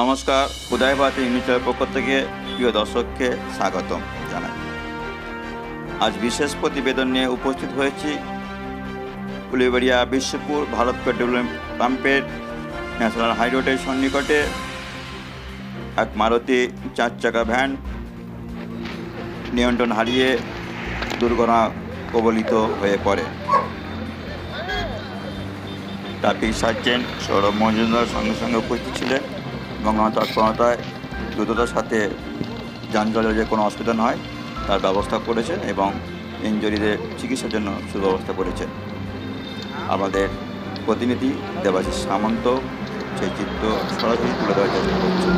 নমস্কার উদয়বাদ ইউনিটের পক্ষ থেকে প্রিয় দর্শককে স্বাগতম জানাই। আজ বিশেষ প্রতিবেদন নিয়ে উপস্থিত হয়েছি উলিবাড়িয়া বিশ্বপুর ভারত পেট্রোলিয়াম পাম্পের ন্যাশনাল হাইরোডের সন্নিকটে এক মারুতি চার চাকা ভ্যান নিয়ন্ত্রণ হারিয়ে দুর্ঘটনা কবলিত হয়ে পড়ে। ট্রাফিক সার্জেন্ট সৌরভ মজুমদার সঙ্গে সঙ্গে উপস্থিত ছিলেন। এবং আমার তৎপরতায় দ্রুততার সাথে যান যে কোনো অসুবিধা না হয় তার ব্যবস্থা করেছেন এবং ইঞ্জুরিদের চিকিৎসার জন্য সুব্যবস্থা করেছেন। আমাদের প্রতিনিধি দেবাশিস সামন্ত, সেই চিত্র সরাসরি তুলে দেওয়ার চেষ্টা করছে।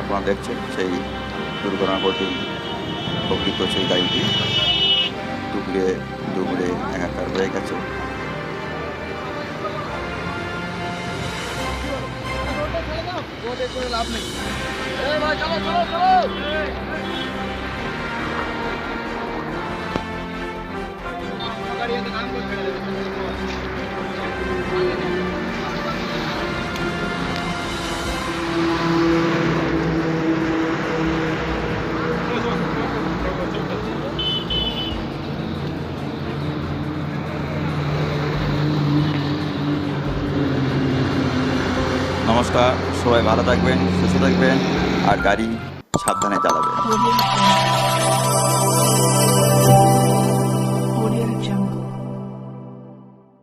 আপনারা দেখছেন সেই দুর্ঘটনাবতী প্রকৃত সেই গাড়িটি দুপুরে দুপুরে একাকার হয়ে গেছে। লাভ নমস্কার সবাই ভালো থাকবেন সুস্থ থাকবেন আর গাড়ি সাবধানে চালাবেন।